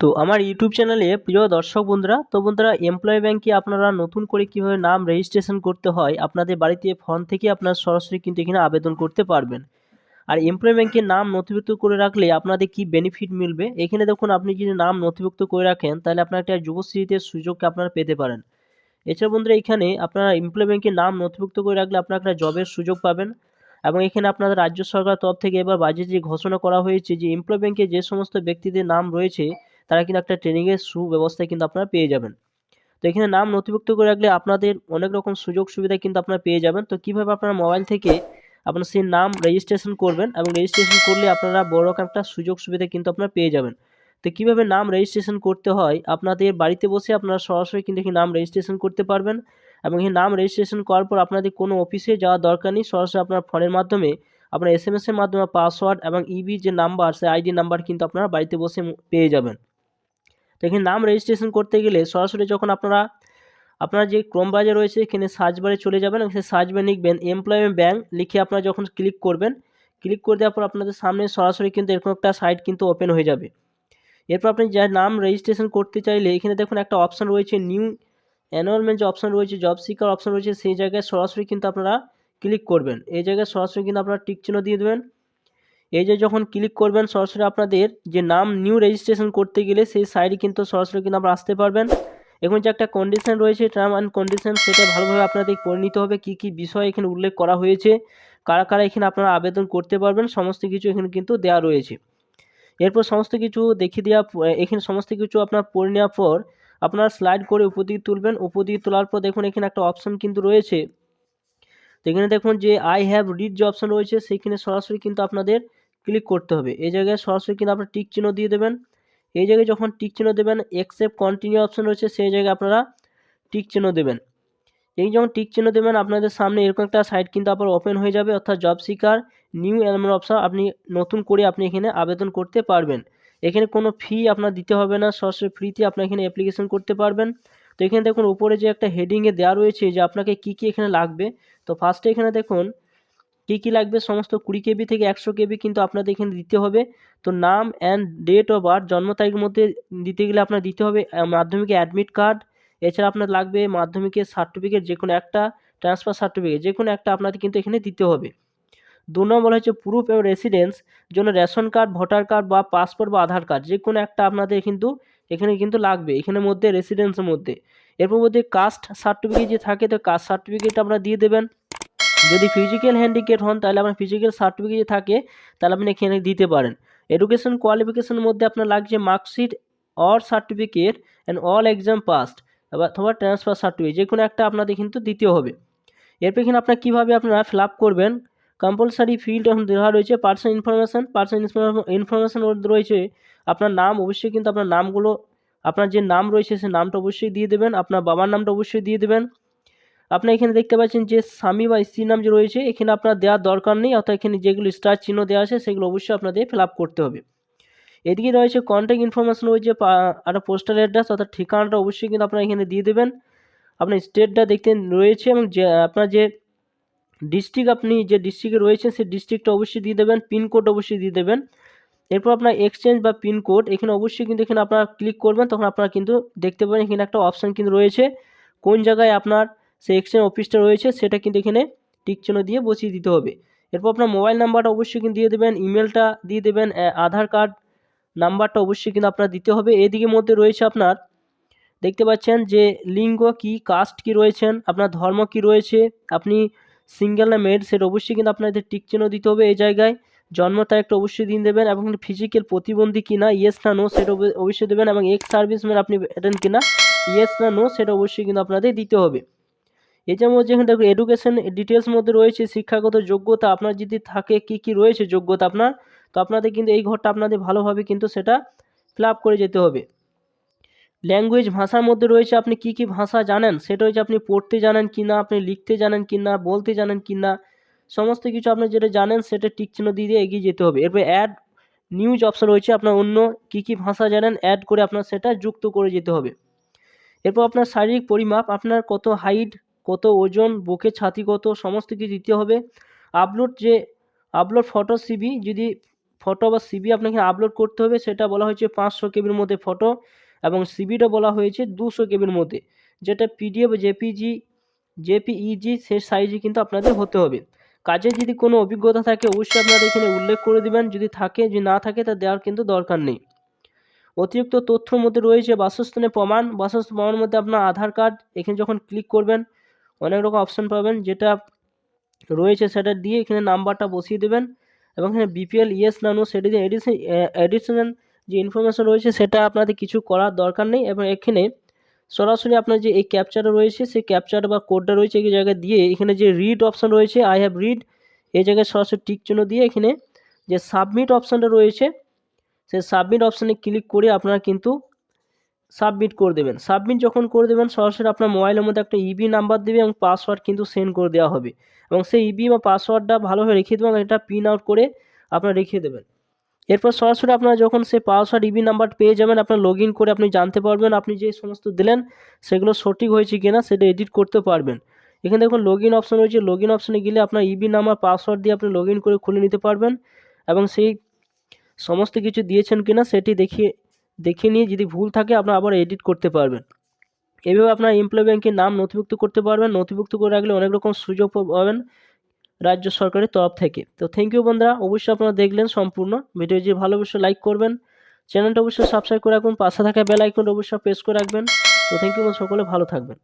তো আমার ইউটিউব চ্যানেলে প্রিয় দর্শক বন্ধুরা, তো বন্ধুরা এমপ্লয়ি ব্যাংকে আপনারা নতুন করে কীভাবে নাম রেজিস্ট্রেশন করতে হয়, আপনাদের বাড়িতে ফোন থেকে আপনারা সরাসরি কিন্তু এখানে আবেদন করতে পারবেন। আর এমপ্লয়ি ব্যাংকে নাম নথিভুক্ত করে রাখলে আপনাদের কি বেনিফিট মিলবে? এখানে দেখুন, আপনি যদি নাম নথিভুক্ত করে রাখেন, তাহলে আপনার একটা যুবশ্রীতে সুযোগ আপনারা পেতে পারেন। এছাড়া বন্ধুরা, এখানে আপনারা এমপ্লয় ব্যাংকে নাম নথিভুক্ত করে রাখলে আপনারা একটা জবের সুযোগ পাবেন এবং এখানে আপনাদের রাজ্য সরকার তরফ থেকে এবার বাজেট ঘোষণা করা হয়েছে যে এমপ্লয় ব্যাংকে যে সমস্ত ব্যক্তিদের নাম রয়েছে তারা কিন্তু একটা ট্রেনিংয়ের সুব্যবস্থা কিন্তু আপনারা পেয়ে যাবেন। তো এখানে নাম নথিভুক্ত করে রাখলে আপনাদের অনেক রকম সুযোগ সুবিধা কিন্তু আপনারা পেয়ে যাবেন। তো কীভাবে আপনারা মোবাইল থেকে আপনার সেই নাম রেজিস্ট্রেশন করবেন এবং রেজিস্ট্রেশন করলে আপনারা বড় রকম একটা সুযোগ সুবিধা কিন্তু আপনারা পেয়ে যাবেন। তো কীভাবে নাম রেজিস্ট্রেশন করতে হয়? আপনাদের বাড়িতে বসে আপনারা সরাসরি কিন্তু এখানে নাম রেজিস্ট্রেশন করতে পারবেন এবং এই নাম রেজিস্ট্রেশন করার পর আপনাদের কোনো অফিসে যাওয়ার দরকার নেই। সরাসরি আপনার ফোনের মাধ্যমে আপনার এস এম এসের মাধ্যমে পাসওয়ার্ড এবং ইবি যে নাম্বার সেই আইডি নাম্বার কিন্তু আপনারা বাড়িতে বসে পেয়ে যাবেন। এখানে নাম রেজিস্ট্রেশন করতে গেলে সরাসরি যখন আপনারা, আপনার যে ক্রোম ব্রাউজার রয়েছে, এখানে সার্চ বারে চলে যাবেন এবং সেই সার্চ বারে লিখবেন এমপ্লয়মেন্ট ব্যাঙ্ক লিখে আপনারা যখন ক্লিক করবেন ক্লিক করে দেওয়ার পর আপনাদের সামনে সরাসরি কিন্তু এরকম একটা সাইট কিন্তু ওপেন হয়ে যাবে। এরপর আপনি যা নাম রেজিস্ট্রেশন করতে চাইলে, এখানে দেখুন একটা অপশান রয়েছে নিউ অ্যানুয়ালমেন্ট যে অপশান রয়েছে জব সিকার অপশান রয়েছে, সেই জায়গায় সরাসরি কিন্তু আপনারা ক্লিক করবেন। এই জায়গায় সরাসরি কিন্তু আপনারা টিক চিহ্ন দিয়ে দেবেন। এই যে যখন ক্লিক করবেন, সরাসরি আপনাদের যে নাম নিউ রেজিস্ট্রেশন করতে গেলে সেই সাইডে কিন্তু সরাসরি কিন্তু আপনারা আসতে পারবেন। এখন যে একটা কন্ডিশন রয়েছে টার্ম অ্যান্ড কন্ডিশন সেটা ভালোভাবে আপনাদের পড়ে নিতে হবে, কী কী বিষয় এখানে উল্লেখ করা হয়েছে, কারা কারা এখানে আপনারা আবেদন করতে পারবেন, সমস্ত কিছু এখানে কিন্তু দেওয়া রয়েছে। এরপর সমস্ত কিছু দেখিয়ে দেওয়া, এখানে সমস্ত কিছু আপনার পড়ে নেওয়ার পর আপনারা স্লাইড করে উপর দিকে তুলবেন, উপর দিকে তোলার পর দেখুন এখানে একটা অপশন কিন্তু রয়েছে। তো এখানে দেখুন যে আই হ্যাভ রিড যে অপশন রয়েছে সেইখানে সরাসরি কিন্তু আপনাদের ক্লিক করতে হবে। এই জায়গায় সরাসরি কিন্তু আপনার টিক চিহ্ন দিয়ে দেবেন। এই জায়গায় যখন টিক চিহ্ন দেবেন এক্সেপ্ট কন্টিনিউ অপশন রয়েছে, সেই জায়গায় আপনারা টিক চিহ্ন দেবেন। এই যখন টিক চিহ্ন দেবেন, আপনাদের সামনে এরকম একটা সাইট কিন্তু আবার ওপেন হয়ে যাবে, অর্থাৎ job seeker new enrolment option আপনি নতুন করে আপনি এখানে আবেদন করতে পারবেন। এখানে কোনো ফি আপনার দিতে হবে না, সরাসরি ফ্রিতে আপনি এখানে অ্যাপ্লিকেশন করতে পারবেন। তো এখানে দেখুন, উপরে যে একটা হেডিংয়ে দেওয়া রয়েছে যে আপনাকে কী কী এখানে লাগবে, তো ফার্স্টে এখানে দেখুন কী কী লাগবে? সমস্ত কুড়ি কেবি থেকে একশো কেবি কিন্তু আপনাদের এখানে দিতে হবে। তো নাম অ্যান্ড ডেট অফ বার্থ জন্ম তারিখের মধ্যে দিতে গেলে আপনার দিতে হবে মাধ্যমিকে অ্যাডমিট কার্ড এছাড়া আপনার লাগবে মাধ্যমিকের সার্টিফিকেট যে কোনো একটা ট্রান্সফার সার্টিফিকেট যে কোনো একটা আপনাদের কিন্তু এখানে দিতে হবে। দু নম্বর হচ্ছে প্রুফ এবং রেসিডেন্স জন্য রেশন কার্ড ভোটার কার্ড বা পাসপোর্ট বা আধার কার্ড যে কোনো একটা আপনাদের কিন্তু এখানে কিন্তু লাগবে, এখানের মধ্যে রেসিডেন্সের মধ্যে। এরপর মধ্যে কাস্ট সার্টিফিকেট যে থাকে, তো কাস্ট সার্টিফিকেট আপনারা দিয়ে দেবেন। যদি ফিজিক্যাল হ্যান্ডিক্যাপ হন, তাহলে আপনার ফিজিক্যাল সার্টিফিকেট থাকে, তাহলে আপনি এখানে দিতে পারেন। এডুকেশন কোয়ালিফিকেশনের মধ্যে আপনার লাগছে marksheet or certificate and all exam passed অথবা ট্রান্সফার সার্টিফিকেট যে কোনো একটা আপনাদের কিন্তু দিতে হবে। এরপর এখানে আপনার কীভাবে আপনারা ফিল আপ করবেন? কম্পালসারি ফিল্ড এখন দেওয়া রয়েছে পার্সোনাল ইনফরমেশান পার্সোনাল ইনফরমেশান রয়েছে। আপনার নাম অবশ্যই কিন্তু আপনার নামগুলো, আপনার যে নাম রয়েছে, সে নামটা অবশ্যই দিয়ে দেবেন, আপনার বাবার নামটা অবশ্যই দিয়ে দেবেন। আপনি এখানে দেখতে পাচ্ছেন যে স্বামী বা স্ত্রীর নাম যে রয়েছে, এখানে আপনার দেওয়ার দরকার নেই, অর্থাৎ এখানে যেগুলো স্টার চিহ্ন দেওয়া আছে, সেগুলো অবশ্যই আপনাদের ফিল আপ করতে হবে। এদিকে রয়েছে কন্ট্যাক্ট ইনফরমেশন রয়েছে আর পোস্টাল অ্যাড্রেস অর্থাৎ ঠিকানাটা অবশ্যই কিন্তু আপনারা এখানে দিয়ে দেবেন। আপনার স্টেটটা দেখতে রয়েছে এবং যে, আপনার যে ডিস্ট্রিক্ট আপনি যে ডিস্ট্রিক্টে রয়েছেন, সেই ডিস্ট্রিক্টটা অবশ্যই দিয়ে দেবেন পিনকোড অবশ্যই দিয়ে দেবেন। এরপর আপনার এক্সচেঞ্জ বা পিনকোড এখানে অবশ্যই কিন্তু এখানে আপনারা ক্লিক করবেন, তখন আপনারা কিন্তু দেখতে পাবেন এখানে একটা অপশান কিন্তু রয়েছে। কোন জায়গায় আপনার সেই এক্সচেঞ্জ অফিসটা রয়েছে, সেটা কিন্তু এখানে টিক চিহ্ন দিয়ে বসিয়ে দিতে হবে। এরপর আপনার মোবাইল নাম্বারটা অবশ্যই কিন্তু দিয়ে দেবেন ইমেলটা দিয়ে দেবেন আধার কার্ড নাম্বারটা অবশ্যই কিন্তু আপনার দিতে হবে। এদিকে মধ্যে রয়েছে আপনার, দেখতে পাচ্ছেন যে লিঙ্গ কি কাস্ট কি রয়েছেন, আপনার ধর্ম কি রয়েছে, আপনি সিঙ্গেল না মেড সেটা অবশ্যই কিন্তু আপনাদের টিক চিহ্ন দিতে হবে এই জায়গায়। জন্ম তারিখটা অবশ্যই দিন দেবেন এবং ফিজিক্যাল প্রতিবন্ধী কিনা ইয়েস না নো সেটা অবশ্যই দেবেন এবং এক্স সার্ভিসম্যান আপনি অ্যাটেন্ড কিনা ইয়েস না নো সেটা অবশ্যই কিন্তু আপনাদের দিতে হবে। এছাড়াও যেখানে দেখুন এডুকেশন ডিটেলস মধ্যে রয়েছে, শিক্ষাগত যোগ্যতা আপনার যদি থাকে, কি কি রয়েছে যোগ্যতা আপনার, তো আপনাদের কিন্তু এই ঘরটা আপনাদের ভালোভাবে কিন্তু সেটা ফিল করে যেতে হবে। ল্যাঙ্গুয়েজ ভাষার মধ্যে রয়েছে, আপনি কি কি ভাষা জানেন, সেটা হচ্ছে আপনি পড়তে জানেন কি না আপনি লিখতে জানেন কি না বলতে জানেন কি না সমস্ত কিছু আপনি যেটা জানেন সেটা টিক চিহ্ন দিয়ে দিয়ে এগিয়ে যেতে হবে। এরপর অ্যাড নিউজ অপশন রয়েছে, আপনার অন্য কি কি ভাষা জানেন অ্যাড করে আপনার সেটা যুক্ত করে যেতে হবে। এরপর আপনার শারীরিক পরিমাপ, আপনার কত হাইট কত ওজন, বুকে ছাতি কত, সমস্ত কিছু দিতে হবে। আপলোড যে আপলোড ফটো সিবি যদি ফটো বা সিবি আপনাকে আপলোড করতে হবে, সেটা বলা হয়েছে পাঁচশো কেবির মধ্যে ফটো এবং সিবিটা বলা হয়েছে দুশো কেবির মধ্যে। যেটা পিডিএফ জেপিজি জেপিইজি সে সাইজে কিন্তু আপনাদের হতে হবে। কাজে যদি কোনো অভিজ্ঞতা থাকে, অবশ্যই আপনারা এখানে উল্লেখ করে দেবেন। যদি থাকে, যদি না থাকে, তা দেওয়ার কিন্তু দরকার নেই। অতিরিক্ত তথ্যর মধ্যে রয়েছে বাসস্থানের প্রমাণ। বাসস্থান প্রমাণের মধ্যে আপনার আধার কার্ড এখানে যখন ক্লিক করবেন অনেক রকম অপশান পাবেন, যেটা রয়েছে সেটা দিয়ে এখানে নাম্বারটা বসিয়ে দেবেন এবং এখানে বিপিএল ইয়েস নানো সেটা দিয়ে এডিশন যে ইনফরমেশন রয়েছে সেটা আপনাদের কিছু করার দরকার নেই এবং এখানে সরাসরি আপনার যে এই ক্যাপচারটা রয়েছে, সেই ক্যাপচার বা কোডটা রয়েছে এই জায়গায় দিয়ে এখানে যে রিড অপশান রয়েছে আই হ্যাভ রিড এই জায়গায় সরাসরি টিক চিহ্ন দিয়ে এখানে যে সাবমিট অপশানটা রয়েছে, সেই সাবমিট অপশানে ক্লিক করে আপনারা কিন্তু সাবমিট করে দেবেন। সাবমিট যখন করে দেবেন, সরাসরি আপনার মোবাইলের মধ্যে একটা ইবি নাম্বার দেবে এবং পাসওয়ার্ড কিন্তু সেন্ড করে দেওয়া হবে। এবং সেই ইবি বা পাসওয়ার্ডটা ভালোভাবে রেখে দেবেন, এটা প্রিন্ট আউট করে আপনারা রেখে দেবেন। এরপর সরাসরি আপনারা যখন সেই পাসওয়ার্ড ইবি নাম্বার পেয়ে যাবেন, আপনার লগ করে আপনি জানতে পারবেন আপনি যে সমস্ত দিলেন, সেগুলো সঠিক হয়েছে কিনা সেটা এডিট করতে পারবেন। এখানে দেখুন লগ ইন অপশান রয়েছে। লগ ইন অপশানে গেলে আপনার ইবি নাম্বার পাসওয়ার্ড দিয়ে আপনি লগ করে খুলে নিতে পারবেন এবং সেই সমস্ত কিছু দিয়েছেন কিনা সেটি দেখিয়ে দেখে নিয়ে যদি ভুল থাকে আপনারা আবার এডিট করতে পারবেন। এভাবে আপনার এমপ্লয় ব্যাংকের নাম নথিভুক্ত করতে পারবেন। নথিভুক্ত করে রাখলে অনেক রকম সুযোগ পাবেন রাজ্য সরকারের তরফ থেকে। তো থ্যাংক ইউ বন্ধুরা, অবশ্যই আপনারা দেখলেন সম্পূর্ণ। ভিডিও যদি ভালো অবশ্যই লাইক করবেন। চ্যানেলটা অবশ্যই সাবস্ক্রাইব করে রাখবেন পাশে থাকা বেল আইকনটা অবশ্যই প্রেস করে রাখবেন। তো থ্যাংক ইউ সকলে ভালো থাকবেন।